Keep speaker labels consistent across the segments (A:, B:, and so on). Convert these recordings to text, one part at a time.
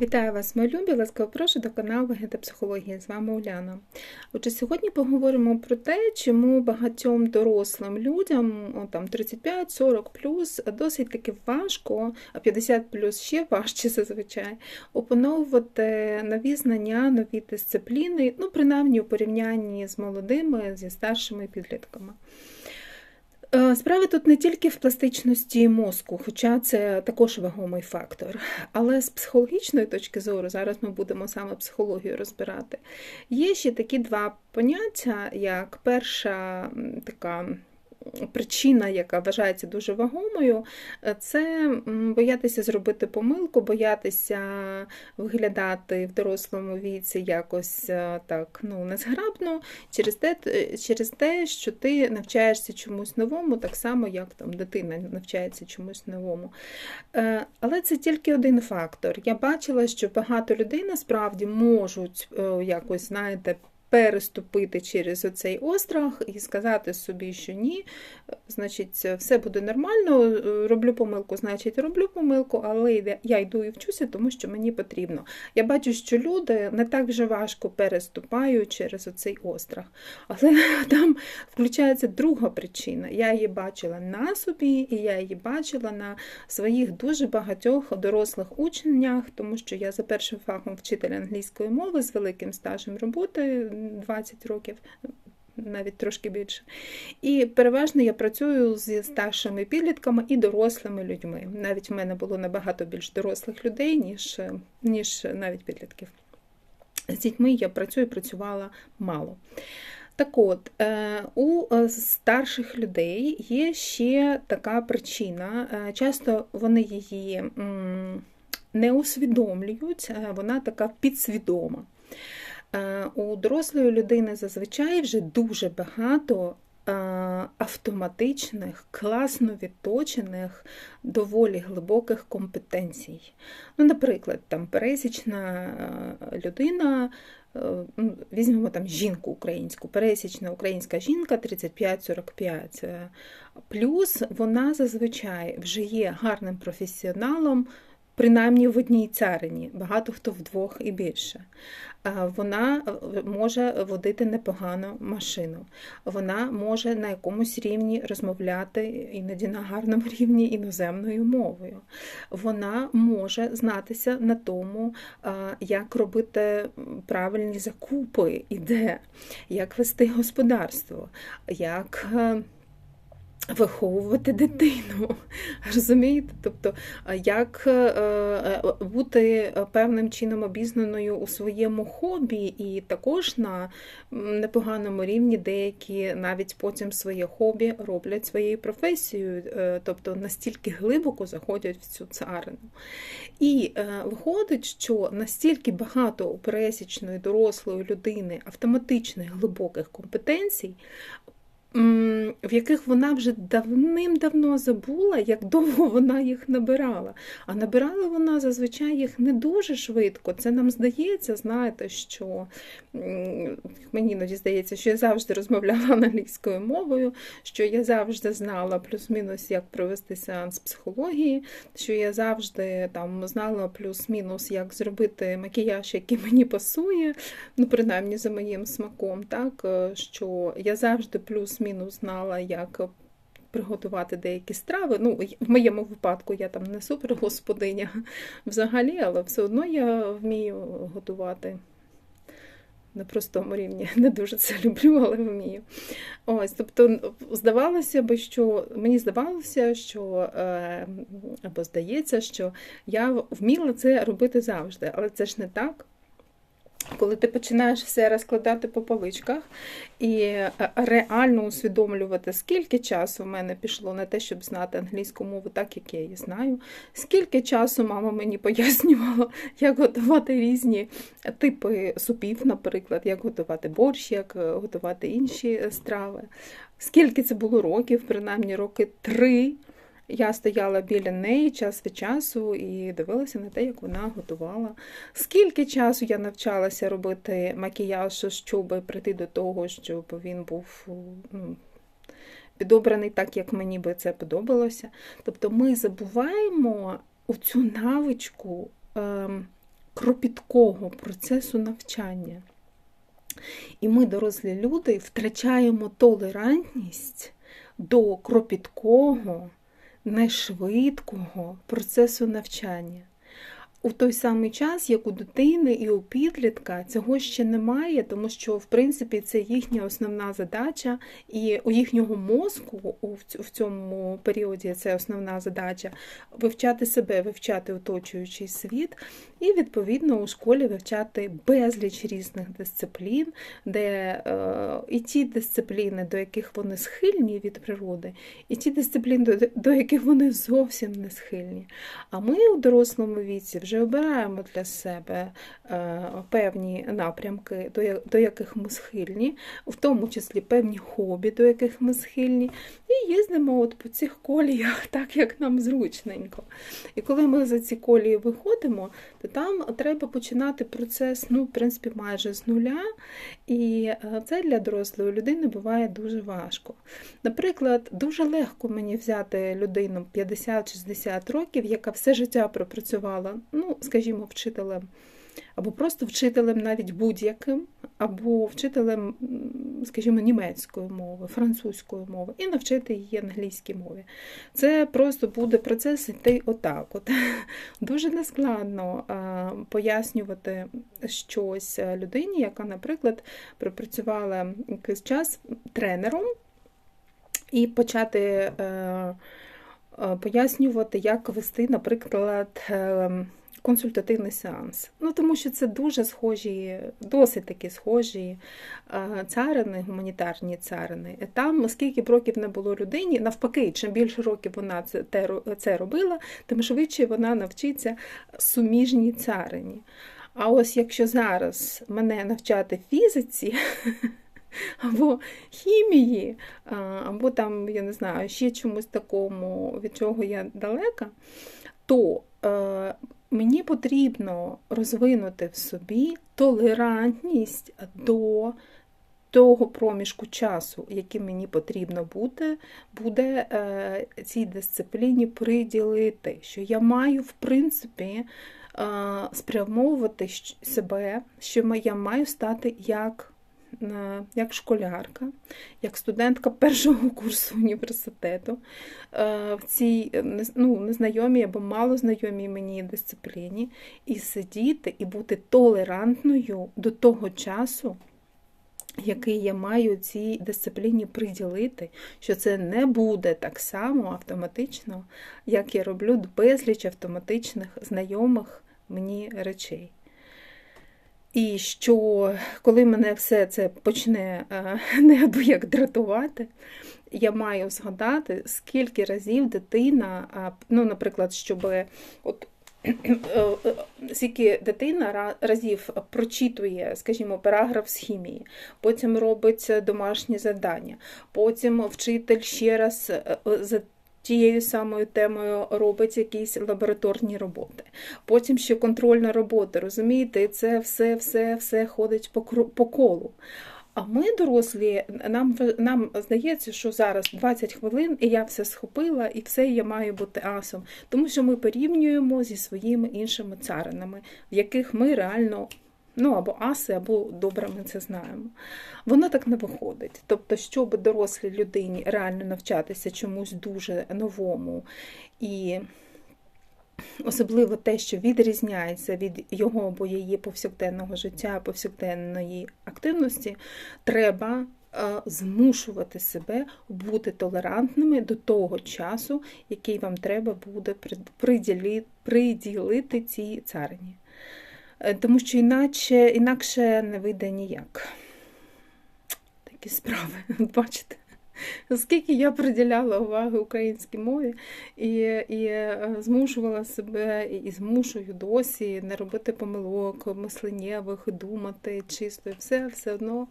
A: Вітаю вас, мої любі! Ласкаво прошу до каналу Вегета Психології. З вами Уляна. Отже, сьогодні поговоримо про те, чому багатьом дорослим людям, о, там 35-40 досить таки важко, а 50 плюс ще важче зазвичай, опановувати нові знання, нові дисципліни, ну, принаймні у порівнянні з молодими, зі старшими підлітками. Е, справа тут не тільки в пластичності мозку, хоча це також вагомий фактор. Але з психологічної точки зору, зараз ми будемо саме психологію розбирати, є ще такі два поняття, як перша така причина, яка вважається дуже вагомою, це боятися зробити помилку, боятися виглядати в дорослому віці якось е, так ну, незграбно, через те, через те, що ти навчаєшся чомусь новому, так само, як там дитина навчається чомусь новому. Е, але це тільки один фактор. Я бачила, що багато людей насправді можуть е, якось, знаєте, переступити через оцей острах і сказати собі, що ні, значить, все буде нормально, роблю помилку, значить, роблю помилку, але я йду і вчуся, тому що мені потрібно. Я бачу, що люди не так вже важко переступають через оцей острах. Але там включається друга причина. Я її бачила на собі, і я її бачила на своїх дуже багатьох дорослих учнях, тому що я за першим фахом вчитель англійської мови з великим стажем роботи. 20 років, навіть трошки більше. І переважно я працюю зі старшими підлітками і дорослими людьми. Навіть в мене було набагато більш дорослих людей, ніж, ніж навіть підлітків. З дітьми я працюю працювала мало. Так от, е, у е, старших людей є ще така причина, е, часто вони її не усвідомлюють, вона така підсвідома. Е, у дорослої людини зазвичай вже дуже багато е, автоматичних, класно відточених, доволі глибоких компетенцій. Ну, Наприклад, там пересічна е, людина. Ну, візьмемо там жінку українську, пересічна українська жінка 35-45. Плюс вона зазвичай вже є гарним професіоналом, принаймні в одній царині, багато хто вдвох і більше вона е, може водити непогану машину. Вона може на якомусь рівні розмовляти, іноді на гарному рівні іноземною мовою. Вона може знатися на тому, як робити правильні закупи і де, як вести господарство, як е, Виховувати дитину, розумієте? Тобто, як е, е, бути певним чином обізнаною у своєму хобі, і також на непоганому рівні деякі навіть потім своє хобі роблять своєю професією, е, тобто настільки глибоко заходять в цю царину. І виходить, що настільки багато у пересічної дорослої людини автоматичних глибоких компетенцій в яких вона вже давним-давно забула, як довго вона їх набирала. А набирала вона зазвичай їх не дуже швидко. Це нам здається, знаєте, що мені іноді здається, що я завжди розмовляла англійською мовою, що я завжди знала плюс-мінус, як провести сеанс психології, що я завжди там знала плюс-мінус, як зробити макіяж, який мені пасує, ну, принаймні за моїм смаком, так, що я завжди плюс плюс-мінус знала, як приготувати деякі страви. Ну, В моєму випадку я там не супер господиня взагалі, але все одно я вмію готувати. На простому рівні не дуже це люблю, але вмію. Ось, Тобто, здавалося б, що мені здавалося, що е, або здається, що я вміла це робити завжди, але це ж не так. Коли ти починаєш все розкладати по поличках і е, реально усвідомлювати, скільки часу в мене пішло на те, щоб знати англійську мову, так як я її знаю, скільки часу мама мені пояснювала, як готувати різні типи супів, наприклад, як готувати борщ, як е, готувати інші страви. Скільки це було років, принаймні роки три. Я стояла біля неї час від часу і дивилася на те, як вона готувала. Скільки часу я навчалася робити макіяж, щоб прийти до того, щоб він був ну, підобраний так, як мені би це подобалося. Тобто ми забуваємо у цю навичку ем, кропіткого процесу навчання. І ми, дорослі люди, втрачаємо толерантність до кропіткого, нешвидкого процесу навчання у той самий час, як у дитини і у підлітка, цього ще немає, тому що, в принципі, це їхня основна задача, і у їхнього мозку в цьому періоді це основна задача вивчати себе, вивчати оточуючий світ, і, відповідно, у школі вивчати безліч різних дисциплін, де е, і ті дисципліни, до яких вони схильні від природи, і ті дисципліни, до, яких вони зовсім не схильні. А ми у дорослому віці вже вже обираємо для себе е, певні напрямки, до яких ми схильні, в тому числі певні хобі, до яких ми схильні, і їздимо от по цих коліях, так як нам зручненько. І коли ми за ці колії виходимо, то там треба починати процес, ну, в принципі, майже з нуля. І е, це для дорослої людини буває дуже важко. Наприклад, дуже легко мені взяти людину 50-60 років, яка все життя пропрацювала ну, скажімо, вчителем, або просто вчителем навіть будь-яким, або вчителем, скажімо, німецької мови, французької мови, і навчити її англійській мові. Це просто буде процес йти отак. От. Дуже нескладно пояснювати щось людині, яка, наприклад, пропрацювала якийсь час тренером, і почати. Е, пояснювати, як вести, наприклад, ем, консультативний сеанс. Ну, Тому що це дуже схожі, досить такі схожі царини, гуманітарні царини. Там, скільки б років не було людині, навпаки, чим більше років вона це робила, тим швидше вона навчиться суміжній царині. А ось якщо зараз мене навчати фізиці, або хімії, або там, я не знаю, ще чомусь такому, від чого я далека, то е, мені потрібно розвинути в собі толерантність до того проміжку часу, який мені потрібно буде, буде цій дисципліні приділити, що я маю, в принципі, е, спрямовувати себе, що я маю стати як як школярка, як студентка першого курсу університету е, в цій ну, незнайомій або малознайомій мені дисципліні, і сидіти і бути толерантною до того часу. Який я маю цій дисципліні приділити, що це не буде так само автоматично, як я роблю безліч автоматичних знайомих мені речей. І що коли мене все це почне е, неабияк дратувати, я маю згадати, скільки разів дитина, ну, наприклад, щоб от. Е, е, скільки дитина разів прочитує, скажімо, параграф з хімії, потім робить домашні завдання, потім вчитель ще раз тією самою темою робить якісь лабораторні роботи. Потім ще контрольна робота, розумієте, це все все, все ходить по, колу. А ми, дорослі, нам нам здається, що зараз 20 хвилин, і я все схопила, і все я маю бути асом. Тому що ми порівнюємо зі своїми іншими царинами, в яких ми реально Ну, або аси, або добре ми це знаємо. Воно так не виходить. Тобто, щоб дорослій людині реально навчатися чомусь дуже новому і особливо те, що відрізняється від його або її повсякденного життя, повсякденної активності, треба. Е, змушувати себе бути толерантними до того часу, який вам треба буде приділити цій царині. Е, тому що іначе, інакше не вийде ніяк. Такі справи, бачите? Оскільки я приділяла уваги українській мові і і е, змушувала себе, і змушую досі не робити помилок, мисленнєвих, думати чисто, і все все одно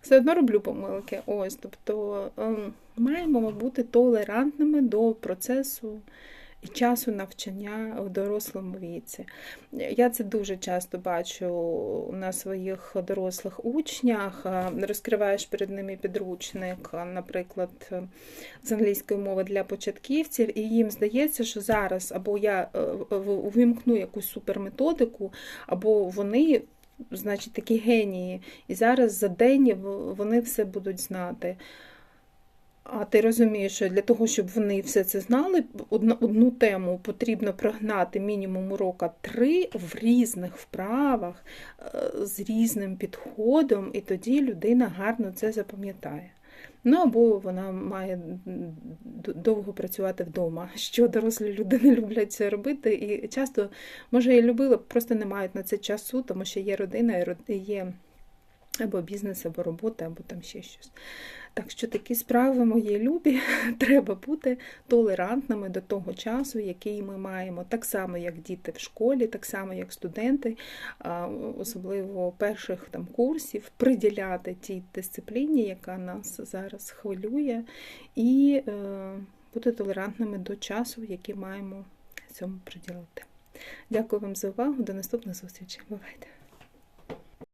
A: все одно роблю помилки. Ось, Тобто ем, маємо бути толерантними до процесу і часу навчання в дорослому віці. Я це дуже часто бачу на своїх дорослих учнях. Розкриваєш перед ними підручник, наприклад, з англійської мови для початківців, і їм здається, що зараз або я увімкну якусь суперметодику, або вони. Значить, такі генії, і зараз за день вони все будуть знати. А ти розумієш, що для того, щоб вони все це знали, одну, тему потрібно прогнати мінімум урока три в різних вправах е, з різним підходом, і тоді людина гарно це запам'ятає. Ну або вона має довго працювати вдома, що дорослі люди не люблять це робити. І часто, може, і любили, просто не мають на це часу, тому що є родина, є або бізнес, або робота, або там ще щось. Так що такі справи мої любі, треба бути толерантними до того часу, який ми маємо, так само, як діти в школі, так само, як студенти, особливо перших там курсів, приділяти тій дисципліні, яка нас зараз хвилює, і е, бути толерантними до часу, який маємо цьому приділити. Дякую вам за увагу. До наступних зустрічей. Бувайте!